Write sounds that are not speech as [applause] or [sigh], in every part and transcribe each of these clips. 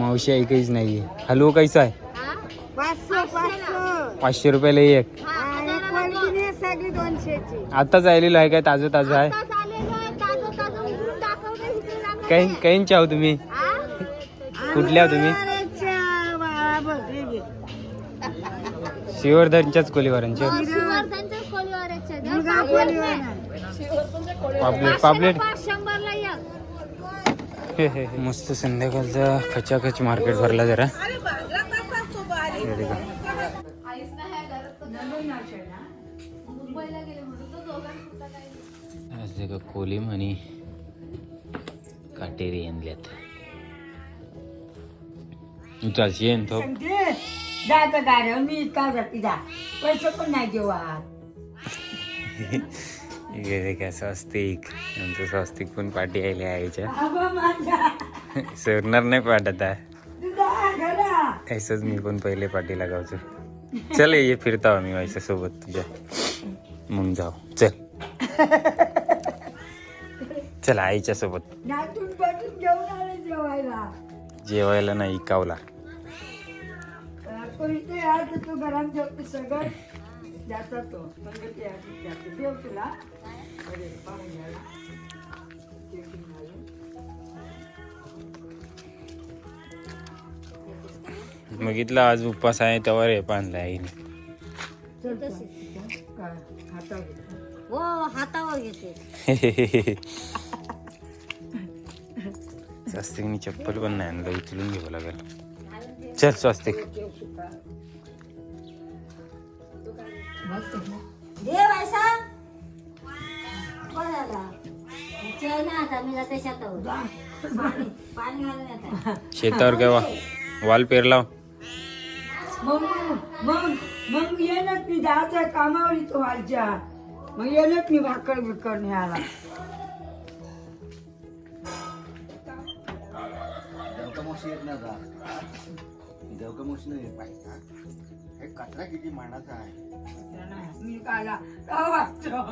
मावशी ऐकायच नाहीये. हलवो कैसा आहे? पाचशे रुपयाला एक. आताच आलेलो आहे काय? ताजं ताजं आहे? काही काहींच्या आहो तुम्ही? कुठल्या आहो तुम्ही? हे. शिवर्धनच्याच कोलीवारांचे कोलीवाला. पापलेट पापलेट मस्त संध्याकाळचा खचाखच मार्केट भरला जरा. आज देखा कोलीम आणि काटेरी आणल्यात. चालशी येईन तो. जायचं गाड्यावर मी इतका जाती जा. पैसे पण नाही देऊ [laughs] हे देखा स्वस्तिक आमचं स्वस्तिक पण पाठी आली माझा सरणार नाही पाठत आहे ऐसच मी पण पहिले पाठी लागावचो. चल ये फिरता आम्ही व्हायच्या सोबत तुझ्या. मग जाऊ. चल. चल आईच्या सोबत जेवायला. नाही कावला. तो इथे आज तू घरात जेवते सगळं. जाता तो. मग ते देव. बघितलं आज उपवास आहे तेव्हा रे पाणला आईने चल चल. काय? हातावर घे. हो हातावर घेते [laughs] स्वस्तिकनी चप्पल पण नाही आणलं उचलून घ्यावं लागेल चल स्वस्तिक ना? दे बायसा बरं झालं. चल ना आता मी जाते शेतावर. पाणी पाणी घालून येतात शेतावर वा वाल पेरला मग मग मग येणं मी जायचं कामावर इथं व्हायच्या मग येणं मी भाकर बिकर न्यायला. देवकामोशी येत ना आता. देवकामोशी नाही पाहिजे हे कचरा किती मांडाचा आहे. मी काला वाटतो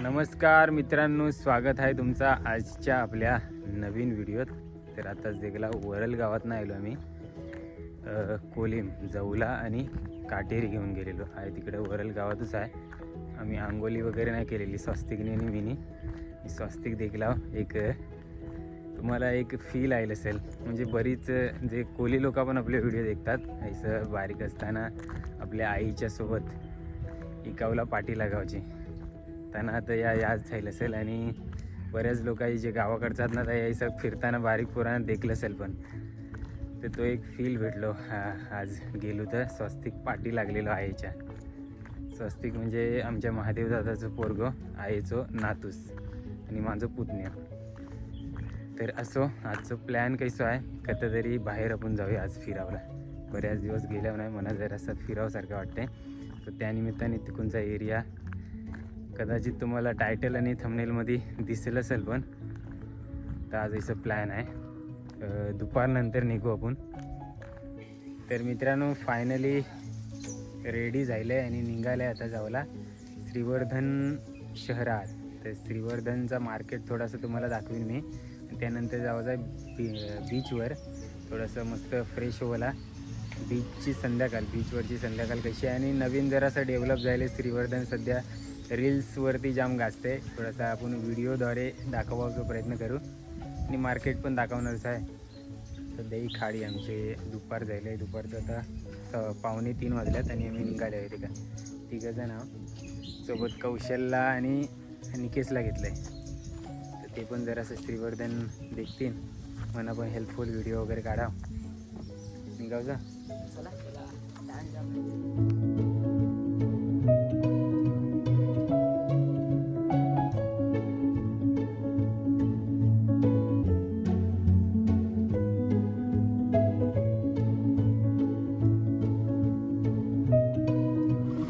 नमस्कार मित्रांनो स्वागत आहे तुमचा आजच्या आपल्या नवीन व्हिडिओत. तर आताच देखला वरल गावात नाही आलो आम्ही. कोलीम जवला आणि काटेरी घेऊन गेलेलो. आहे तिकडे वरल गावातच आहे. आम्ही आंघोली वगैरे नाही केलेली स्वस्तिकने आणि मिनी स्वस्तिक देखला एक तुम्हाला एक फील आईल असेल. म्हणजे बरीच जे कोली लोक पण आपले व्हिडिओ देखतात असं बारीक असताना आपल्या आईच्या सोबत इकावला पाठी लागावची. त्यांना आता या याच झाईल असेल आणि बऱ्याच लोक जे गावाकडचात ना त्या यायचं फिरताना बारीक पुराण देखलं असेल पण. तर तो एक फील भेटलो. हा आज गेलो तर स्वस्तिक पाठी लागलेलो आईच्या. स्वस्तिक म्हणजे आमच्या महादेव दादाचं पोरगो आईचो नातूस आणि माझं पुतण्या. तर असो आजचं प्लॅन कसं आहे कथा तरी बाहेर आपण जाऊया आज फिरावला बऱ्याच दिवस गेल्यावर नाही मला जरासं फिरावसारखं वाटते तर त्यानिमित्ताने तिकडचा एरिया कदाचित तुम्हाला टायटल आणि थमनेलमध्ये दिसेल असेल पण. तर आज याचं प्लॅन आहे. दुपारनंतर निघू आपण. तर मित्रांनो फायनली रेडी झालं आहे आणि निघालं आहे आता जावला श्रीवर्धन शहरात. तर श्रीवर्धनचा मार्केट थोडासा तुम्हाला दाखवीन मी. त्यानंतर जावं आहे बी बीचवर. थोडंसं मस्त फ्रेश होला बीचची संध्याकाळ बीचवरची संध्याकाळ कशी आहे? आणि नवीन जरासं डेव्हलप झाले श्रीवर्धन सध्या रील्सवरती जाम गाजते. थोडासा आपण व्हिडिओद्वारे दाखवायचा प्रयत्न करू. आणि मार्केट पण दाखवणारच आहे. सध्या ही खाडी आमचे दुपार झाले आहे दुपारचं आता स पावणे तीन वाजल्यात आणि आम्ही निघाले आहे का तिघंजण. नाव सोबत कौशलला आणि निकेशला घेतलं आहे ते पण जरासं श्रीवर्धन देखतील. मला पण हेल्पफुल व्हिडिओ वगैरे काढा. निघाव जा.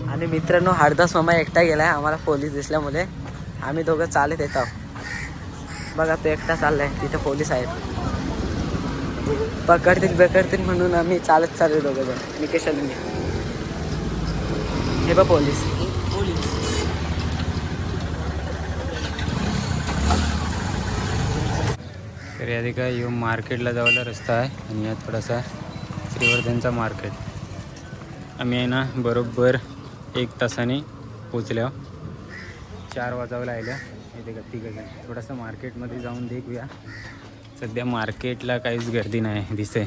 आणि मित्रांनो हरदास मामा एकटा गेलाय आम्हाला पोलीस दिसल्यामुळे. आम्ही दोघं चालत येत. आहोत बघा तो एकटा चाललाय. तिथे पोलीस आहेत. पकडतील बेकडतील म्हणून आम्ही चालत चाललो दोघं जण. निकेश मी हे बघ पोलीस. पोलीस तर या ठिकाणी यो मार्केटला जायला रस्ता आहे आणि यात थोडासा श्रीवर्धनचा मार्केट आम्ही आहे ना बरोबर एक तासाने पोचल्या चार वाजावं लागल्या इथे का तिघं थोडंसं मार्केटमध्ये जाऊन देखूया. सध्या मार्केटला काहीच गर्दी नाही दिसे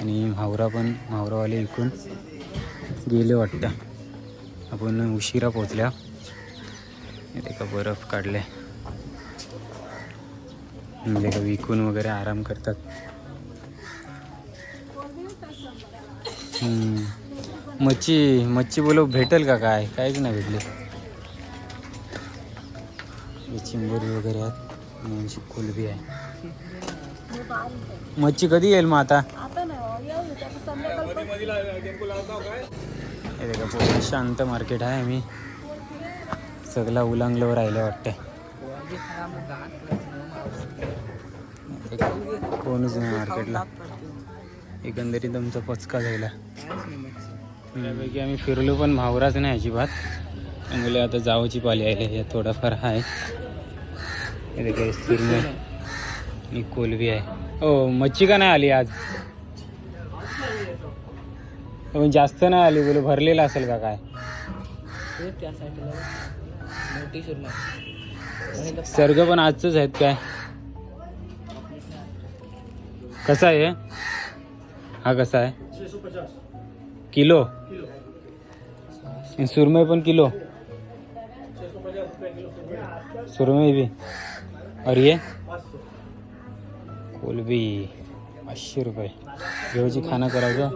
आणि मावरा पण मावरावाले इकून गेले वाटतं. आपण उशिरा पोचल्या इथे का बर्फ काढले. म्हणजे का विकून वगैरे आराम करतात. मच्छी मच्छी बोलव भेटेल का काय? काहीच नाही भेटली. हे चिंबोरी वगैरे आहेत. आणि अशी कुलबी आहे. मच्छी कधी येईल मग आता? हे पूर्ण शांत मार्केट आहे आम्ही सगळा उलांगल्यावर राहिलं वाटतं कोणच नाही मार्केटला एकंदरीत आमचा पचका झाला त्यापैकी आम्ही फिरलो पण भावराच नाही अजिबात. त्यामुळे आता जावची पाली आली थोडाफार आहे. आणि कोलबी आहे हो मच्छी का नाही आली आज। जास्त नाही आली बोल भरलेला असेल का काय? सर्ग पण आजच आहेत काय? कसा आहे हे? कसा आहे? किलो? सुरमई पण किलो? सुरमई भी और ये? कोलबी पाचशे रुपये घेऊची खाना करायचं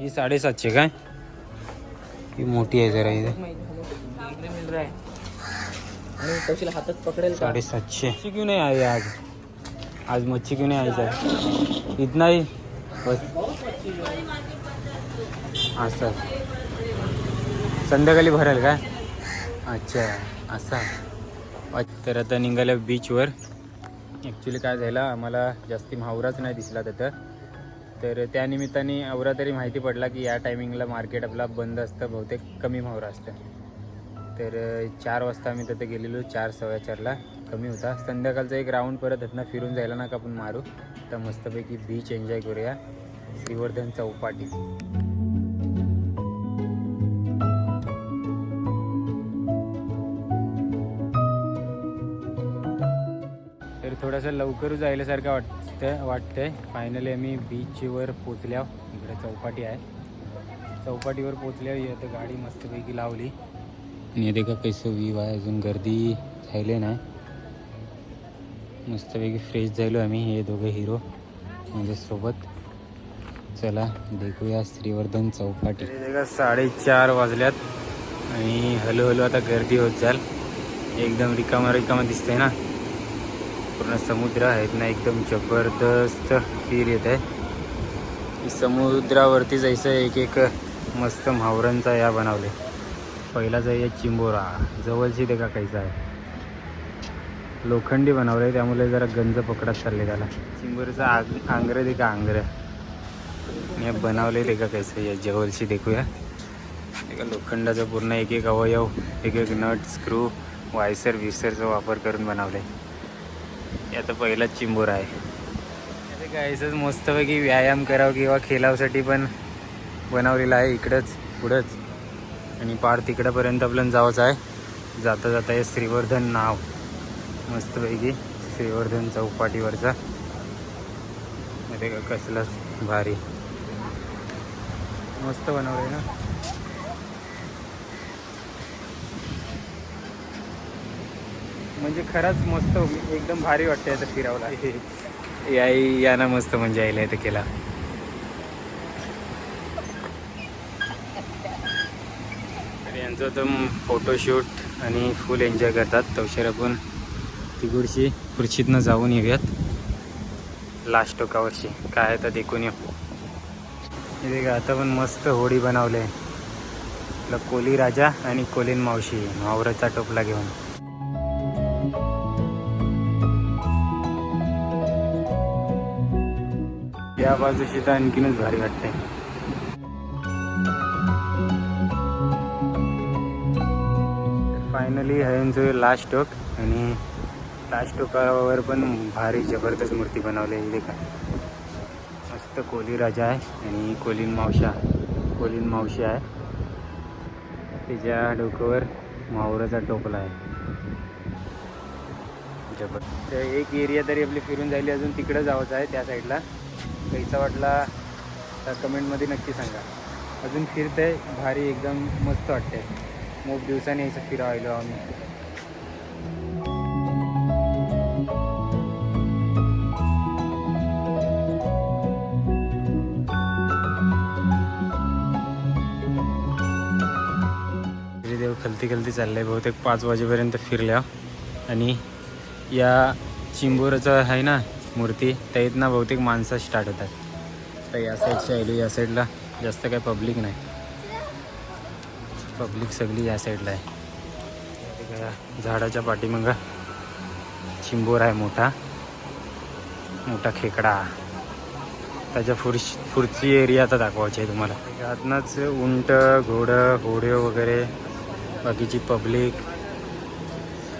ही साडेसातशे काय ही। मोठी आहे जरा इथे हातात पकडेल साडेसातशे क्यों नहीं आई आज? आज मच्छी क्यों नहीं आई सर? इतना ही? बस। असं सर। संध्याकाळी भरेल काय अच्छा असा तर आता निघाल्या बीचवर ॲक्च्युली काय झालं आम्हाला जास्ती म्हावराच नाही दिसला तिथं. तर त्यानिमित्ताने निमित्ताने तरी माहिती पडला की या टायमिंगला मार्केट आपला बंद असतं बहुतेक कमी म्हावरा असतं. तर चार वाजता आम्ही तिथे गेलेलो चार सव्वा चारला. कमी होता. संध्याकाळचा एक राऊंड परत इथनं फिरून जायला ना का आपण मारू. तर मस्तपैकी बीच एन्जॉय करूया. श्रीवर्धन चौपाटी थोडंसं लवकर जायल्यासारखं वाटतं वाटतंय. फायनली आम्ही बीचवर पोचल्या. इकडे चौपाटी आहे. चौपाटीवर पोचल्या. आता गाडी मस्तपैकी लावली. आणि देखा कसं कैसं व्ह्यू आहे. अजून गर्दी झाली नाही. मस्तपैकी फ्रेश झालो आम्ही हे दोघं हिरो माझ्यासोबत. चला देखूया श्रीवर्धन चौपाटी. का साडेचार वाजल्यात. आणि हळूहळू आता गर्दी होत जाल एकदम रिकामा रिकामा दिसतंय ना. पूर्ण समुद्र आहेत ना एकदम जबरदस्त फील येत आहे समुद्रावरती जायचं एक एक मस्त म्हावरांचा या बनवले. पहिला आहे चिंबोरा जवळची ते का काहीचा आहे? लोखंडी बनवलं आहे त्यामुळे जरा गंज पकडत चालले त्याला. चिंबोरीचा आग आंग्रे दे का आंग्रे आणि बनवले ते का काहीचं या जवळची देखूया. एका लोखंडाचा पूर्ण एक एक अवयव एक एक नट स्क्रू वायसर विसरचा वापर करून बनवले. आता पहिलाच चिंबूर आहे. आता गायचंच मस्तपैकी व्यायाम करावं किंवा खेळावसाठी पण बनवलेलं आहे इकडंच पुढंच. आणि पार तिकडंपर्यंत आपल्याला जावंच आहे. जाता जाता हे श्रीवर्धन नाव. मस्तपैकी श्रीवर्धन चौपाटीवरचा. मध्ये का कसलाच भारी. मस्त बनवलं ना. म्हणजे खरंच मस्त एकदम भारी वाटते आता फिरावला [laughs] याई याना मस्त म्हणजे यायला इथं केला. तर यांचं तर फोटोशूट आणि फुल एन्जॉय करतात. तवशेर आपण तिकडची खुर्चीतनं जाऊन येऊयात. लास्ट टोकावरची. काय आहे तर देखून येऊ. हे का आता पण मस्त होडी बनवले आपला कोली राजा आणि कोलीन मावशी मावराचा टोपला घेऊन. त्या बाजूशी तर आणखीनच भारी वाटते फायनली ह्यांचं लास्ट टोक आणि लास्ट टोकावर पण भारी जबरदस्त मूर्ती बनवली आहे. का मस्त कोली राजा आहे आणि कोलीन मावशा कोलीन मावशी आहे. तिच्या डोक्यावर मावराचा टोपला आहे. जबर तर एक एरिया तरी आपली फिरून जायली अजून तिकडं जावंच आहे त्या साईडला कसा वाटला तर कमेंटमध्ये नक्की सांगा. अजून फिरतंय भारी एकदम मस्त वाटते मोप दिवसांनी यायचं फिरायलो आम्ही. श्रीदेव खलती खलती चाललंय बहुतेक पाच वाजेपर्यंत फिरल्या. आणि या चिंबोरचं आहे ना मूर्ती त्या इथनं बहुतेक माणसं स्टार्ट होतात. आता या साईडच्या आली या साईडला जास्त काय पब्लिक नाही. पब्लिक सगळी या साईडला आहे. झाडाच्या पाठीमागं चिंबोर आहे मोठा. मोठा खेकडा. त्याच्या फुरश पुढची एरिया आता दाखवायची आहे तुम्हाला. यातनंच उंट घोडं होड्यो वगैरे बाकीची पब्लिक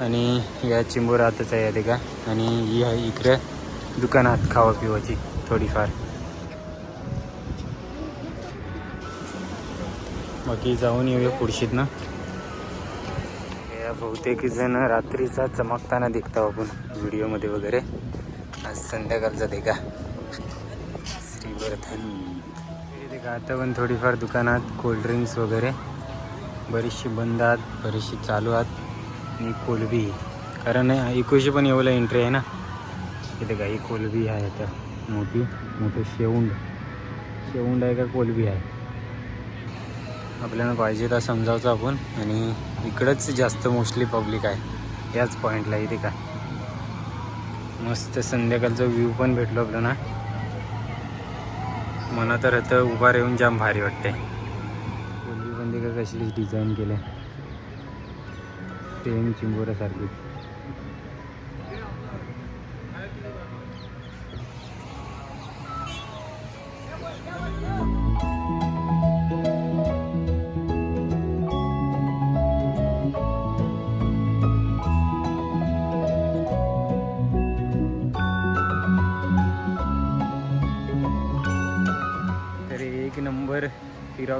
आणि या चिंबोरातच आहे या का आणि ही आहे इकडे दुकानात खावा पिवायची थोडीफार. बाकी जाऊन येऊया पुढशीत ना या बहुतेक जण रात्रीचा चमकताना दिखतो आपण व्हिडिओमध्ये वगैरे. आज संध्याकाळचा ते का श्रीवर्धन. ते का आता पण थोडीफार दुकानात कोल्ड्रिंक्स वगैरे. बरीचशी बंद आहात बरीचशी चालू आहात. आणि कोलबी. कारण एकोशे पण एवढं एंट्री आहे ना. इथे काही कोलबी आहे आता. मोठी मोठं शेवंड. शेवंड आहे का कोलबी आहे? आपल्याला पाहिजे तर समजावचं आपण. आणि इकडंच जास्त मोस्टली पब्लिक आहे. याच पॉईंटला इथे का? मस्त संध्याकाळचा व्ह्यू पण भेटलो आपल्याला. मला तर आता उभा राहून जाम भारी वाटते पण बंदी का कशी डिझाईन केले सेम चिंबोऱ्यासारखी.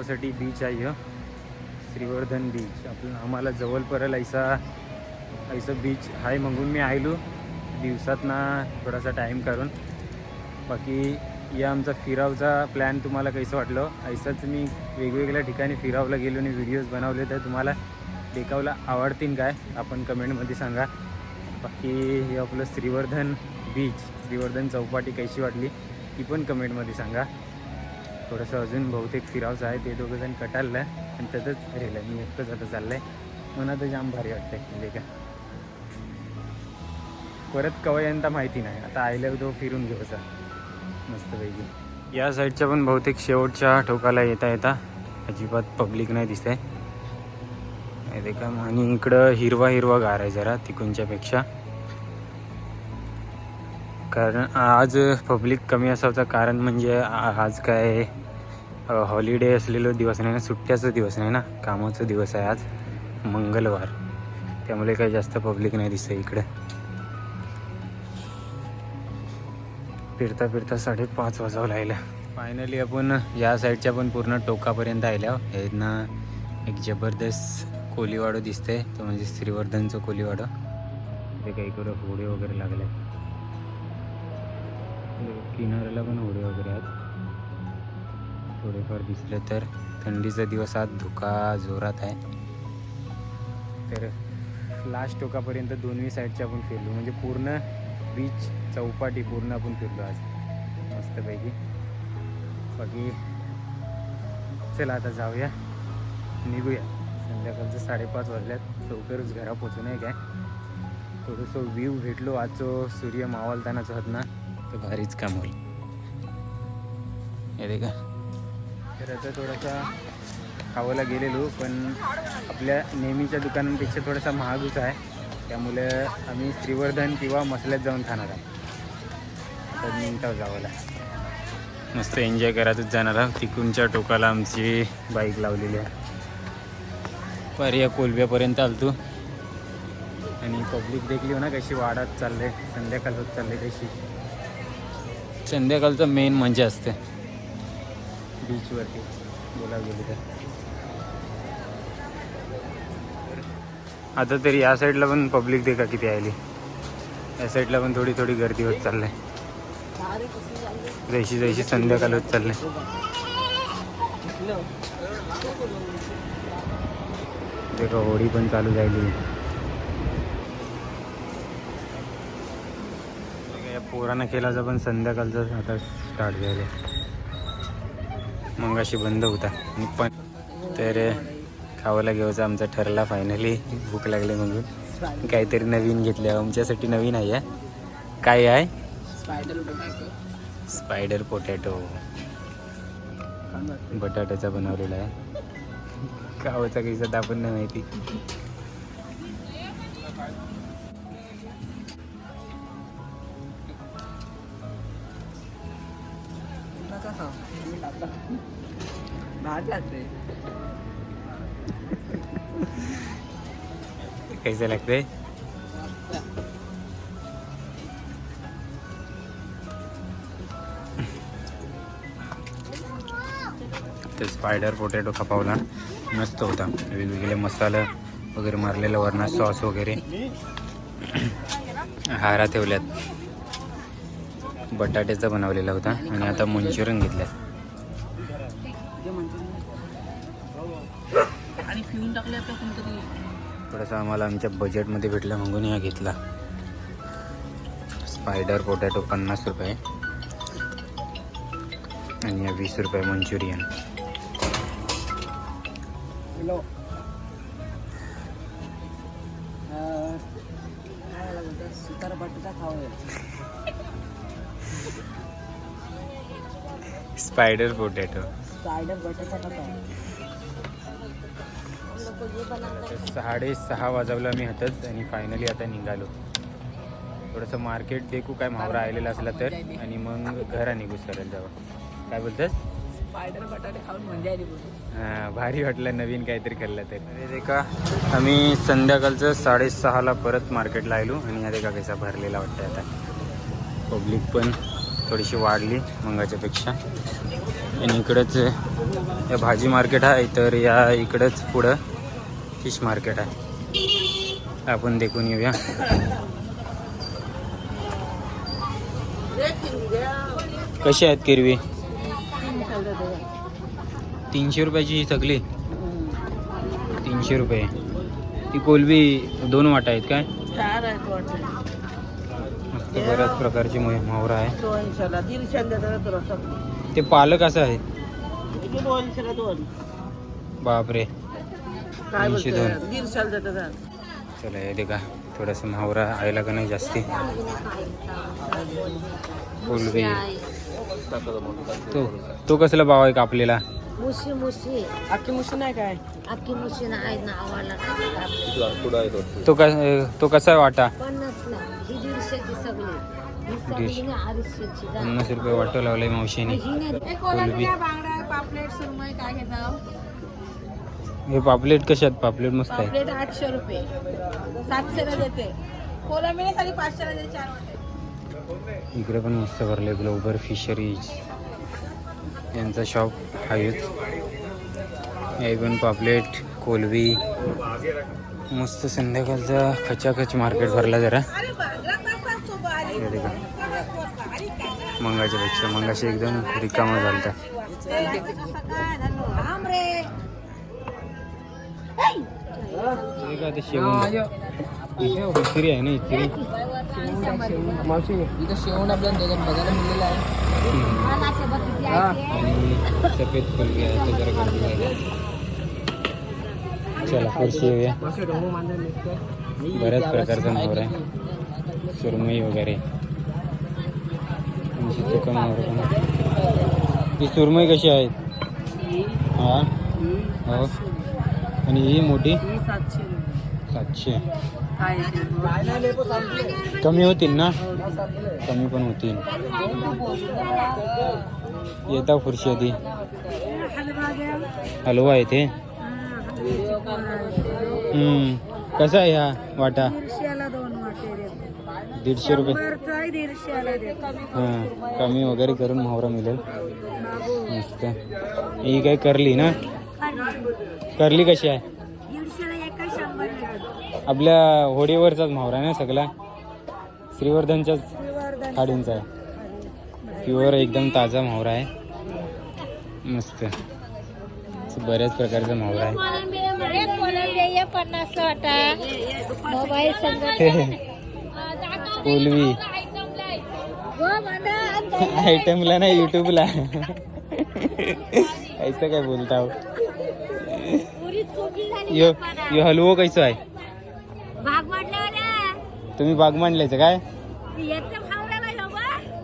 साठी बीच आहे ह्यो. श्रीवर्धन बीच आपलं आम्हाला जवळ पडेल ऐसा ऐसा बीच आहे म्हणून मी आयलो. दिवसात ना थोडासा टाईम काढून. बाकी या आमचा फिरावचा प्लॅन तुम्हाला कसं वाटलं? ऐसाच मी वेगवेगळ्या ठिकाणी फिरावला गेलो आणि व्हिडिओज बनवले तर तुम्हाला देखावला आवडतील काय? आपण कमेंटमध्ये सांगा. बाकी हे आपलं श्रीवर्धन बीच श्रीवर्धन चौपाटी कशी वाटली ती पण कमेंटमध्ये सांगा. थोडंसं अजून बहुतेक फिरावचं आहे. ते दोघं जण कटाललं आणि त्यातच राहिलं. मी एकटंच आता चाललं आहे मला तर जाम भारी वाटतंय म्हणजे का परत कवा यंदा माहिती नाही. आता आयल्यावर तो फिरून घेऊचा मस्तपैकी. या साईडच्या पण बहुतेक शेवटच्या टोकाला येता येता अजिबात पब्लिक नाही दिसत आहे का आणि इकडं हिरवा हिरवा गार आहे जरा तिकूनच्यापेक्षा कारण आज पब्लिक कमी असायचं कारण म्हणजे आज काय हॉलिडे असलेलो दिवस नाही ना सुट्ट्याचा दिवस नाही ना कामाचा दिवस आहे आज मंगळवार त्यामुळे काही जास्त पब्लिक नाही दिसतं इकडे. फिरता फिरता साडेपाच वाजावं लागलं. फायनली आपण या साईडच्या पण पूर्ण टोकापर्यंत आल्या यांना हो. एक जबरदस्त कोलीवाडो दिसतंय. तो म्हणजे श्रीवर्धनचं कोलीवाडो. ते काही करू होडे वगैरे लागले किनाऱ्याला पण होडे वगैरे आहेत. थोडेफार दिसले तर थंडीचा दिवस आज धुका जोरात आहे. तर लास्ट टोकापर्यंत दोन्ही साईडच्या आपण फिरलो. म्हणजे पूर्ण बीच चौपाटी पूर्ण आपण फिरलो आज. मस्तपैकी. बाकी चला आता जाऊया. निघूया. संध्याकाळचं साडेपाच वाजल्यात. लवकरच घरा पोचू आहे काय? थोडंसं व्ह्यू भेटलो. आजचो सूर्य मावलतानाचं होत ना तर भारीच काम होईल. येते का तर आता थोडासा खावायला गेलेलो पण आपल्या नेहमीच्या दुकानांपेक्षा थोडासा महागच आहे. त्यामुळे आम्ही श्रीवर्धन किंवा मसल्यात जाऊन खाणार आहे. तर मिनटावर जावं मस्त एन्जॉय करायचंच जाणार आहोत. तिकडूनच्या टोकाला आमची बाईक लावलेली आहे. पर्या कोलब्यापर्यंत आलतो. आणि पब्लिक देखली हो ना कशी वाढत चालले संध्याकाळ होत चालले कशी? संध्याकाळचं मेन मजा म्हणजे असते. बीचवरती बोला गेली तर आता तरी या साईडला पण पब्लिक देखा किती आली. या साईडला पण थोडी थोडी गर्दी होत चाललंय जैशी जैशी संध्याकाळ होत चालले. देखा होळी पण चालू झाली या पोरानं केला पण संध्याकाळचा आता स्टार्ट झाले मग अशी बंद होता. आणि पण तर खावायला घ्यायचं आमचा ठरला फायनली भूक लागली म्हणून. काहीतरी नवीन घेतले आमच्यासाठी नवीन आहे काय आहे? स्पायडर पोटॅटो बटाट्याचा बनवलेला आहे. गावाचा कैसा आपण नाही माहिती. कैसे लगते ते स्पायडर पोटॅटो खपावला मस्त होता वेगवेगळे मसाला वगैरे मारलेला वरना सॉस वगैरे हारा ठेवल्यात बटाट्याचा बनवलेला होता आणि आता मंचुरियन घेतल्यात पिऊन टाकले आता कोणतरी? थोडासा आम्हाला आमच्या बजेटमध्ये भेटला म्हणून हा घेतला. स्पायडर पोटॅटो पन्नास रुपये. आणि या वीस रुपये मंचुरियन. स्पायडर पोटॅटो स्पायडर बटाटा खाता साडेसहा वाजवला मी हातच आणि फायनली आता निघालो. थोडंसं मार्केट देखू काय मावरा आलेला असला तर आणि मग घरा निघू सरळ जावं काय बोलतस? स्पायडर बटाटे खाऊन आली बोलतो हा, भारी वाटलं नवीन काहीतरी खाल्लं तर. का? आम्ही संध्याकाळचं साडेसहाला परत मार्केटला आलो आणि आता का कसा भरलेला वाटतं आता. पब्लिक पण थोडीशी वाढली मंगाच्यापेक्षा. आणि इकडंच या भाजी मार्केट आहे तर या इकडंच पुढं. फिश मार्केट आहे. आपण देखून येऊया. कशी आहेत किरवी? तीनशे रुपयाची ही सगळी. तीनशे रुपये. ती कोलबी दोन वाटा आहेत काय? मस्त बऱ्याच प्रकारची मोह- मावरा आहे. ते पालक असं आहे. बापरे. काय बोलतोय? दोन. दीडशेला देतात चला हे दे का थोडंसं मावरा आयला का नाही जास्ती? तो तो कसला भाव आहे का आपल्याला? मुशी मुशी. अख्खी मुशी नाही काय? अख्खी मुशी ना आहे नावाला तो कसा आहे वाटा? पन्नासला ही दीडशेची सगळी. ही सगळी दीडशे. ना अडीचशेची जा. पन्नास रुपये वाटो लावलाय मावशीने. नाही कोलबी बांगडा पापलेट सुरमई काय घेता हे पापलेट कशात? पापलेट मस्त आहे. पापलेट आठशे रुपये. सातशेला देते. कोलंबीने साडी पाचशेला देते चार वाटे. इकडे पण मस्त भरले ग्लोबल फिशरीज. यांचा शॉप आहेच हे पण पापलेट कोलबी. मस्त संध्याकाळचा खचाखच मार्केट भरला जरा. अरे बांगडा कसा असतो बारीक हे देखा. मंगाच्या पेक्षा मंगाशी एकदम रिकामा झालता. कसा काय का ते शेवून इकरी आहे ना इकरी इथं शेवण आपल्याला त्याच्यात बघायला मिळलेलं आहे. आणि सफेद कोलबी आहे तो जरा गर्दी आहे. चला खुर्शी येऊया. बऱ्याच प्रकारचा मोर आहे. सुरमई वगैरे. ही सुरमई कशी आहेत हा हो? आणि ही मोठी? सातशे. काय कमी होती ना? कमी पण होतील येता फुरशती हलवा आहे ते। हम्म कसा आहे हा वाटा? दीडशे रुपये? हाँ कमी वगैरे करून मोहरा मिळेल. मस्त. ही काय करली ना? करली कशी आहे? आपल्या होडीवरचाच आहे ना सगळा? श्रीवर्धनच्याच खाडींचा आहे. प्युअर एकदम ताजा मोहरा आहे. मस्त. बऱ्याच प्रकारचा मोहरा आहे. पन्नास कोलवी आयटमला ना युट्यूबला ऐसा काय बोलता हो? यो यो हलवो कैसो आहे? तुम्ही बाग मांडल्याचं काय?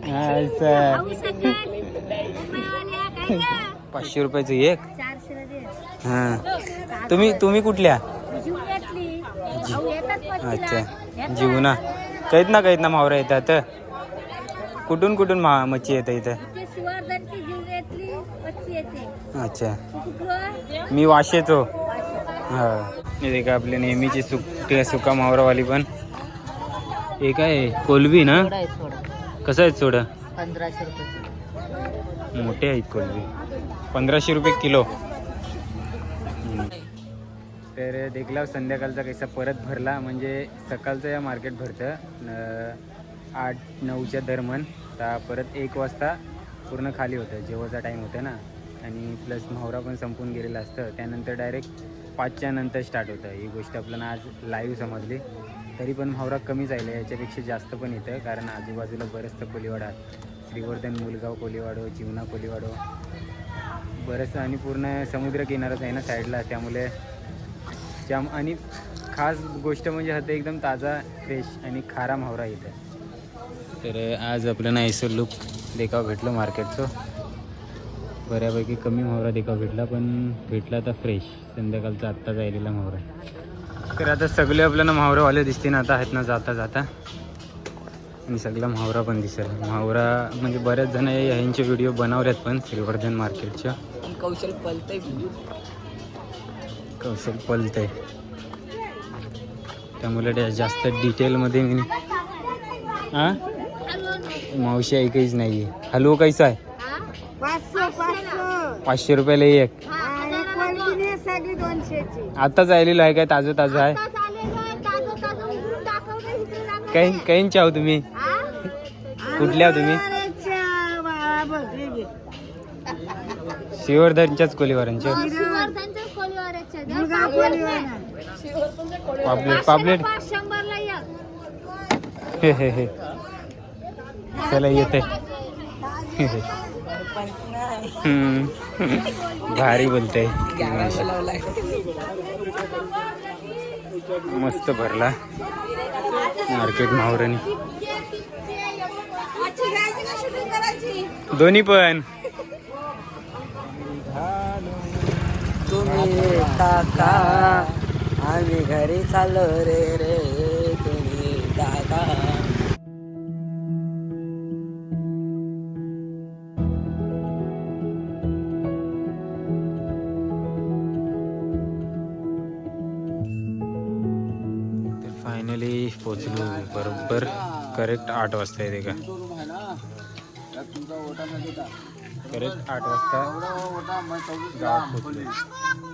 हा? पाचशे रुपयाचं एक? हा. तुम्ही तुम्ही कुठल्या? अच्छा. जीवना. कैत ना कैत ना मावरा येतात. कुठून कुठून मा मच्छी येतं इथं? अच्छा. मी वाशेचो. हा. हे का आपले नेहमीची सुक सुका मावरावाली पण. हे काय कोलबी ना? कसं आहे सोडा. पंधराशे रुपये मोठे आहेत कोलबी पंधराशे रुपये किलो. हम्म. तर देखला संध्याकाळचा कैसा परत भरला म्हणजे सकाळचं या मार्केट भरतं न- आठ नऊच्या दरम्यान. तर परत एक वाजता पूर्ण खाली होतं जेव्हाचा टाईम होता ना. आणि प्लस म्हावरा पण संपून गेलेला असतं. त्यानंतर डायरेक्ट पाचच्या नंतर स्टार्ट होतं. ही गोष्ट आपल्याला आज लाईव्ह समजली. तरी पण म्हावरा कमी आहे याच्यापेक्षा जास्त पण येतं कारण आजूबाजूला बरंचसं कोलीवाडा श्रीवर्धन मुलगाव कोलीवाडो जीवना कोलीवाडो. बरंचसं आणि पूर्ण समुद्र किनाराच आहे ना साईडला त्यामुळे त्या आणि खास गोष्ट म्हणजे हते एकदम ताजा फ्रेश आणि खारा म्हावरा येतं तर आज आपल्याला ऐसं लुक देखाव भेटलं मार्केटचं बऱ्यापैकी कमी म्हावरा देखाव भेटला पण भेटला तर फ्रेश संध्याकाळचा आत्ता जायलेला म्हावरा. तर आता सगळे आपल्याला म्हावरावाले दिसतील आता आहेत ना जाता जाता. आणि सगळा म्हावरा पण दिसेल. म्हावरा म्हणजे बऱ्याच जण ह्यांचे व्हिडिओ बनवल्यात पण श्रीवर्धन मार्केटच्या कौशल पलतय कौशल पलतंय. त्यामुळे त्या जास्त डिटेलमध्ये मी हां मावशी ऐकायच नाही आहे हलवो कैसा आहे? पाचशे रुपयाला एक. आताच आलेलो आहे काय? ताजं ताजं आहे? काही काहींचे आहो तुम्ही. कुठल्या आहो तुम्ही? श्रीवर्धनच्याच कोलीवारांच्या पापलेट पापलेट हे हे हे चला येते. [laughs] हम्म. भारी बोलते मस्त. भरला. मार्केट मावरानी दोन्ही पण. तुम्ही काका आम्ही घरी चाललो रे रे तुम्ही काका. बरोबर करेक्ट आठ वाजता येते का? करेक्ट आठ वाजता गावात.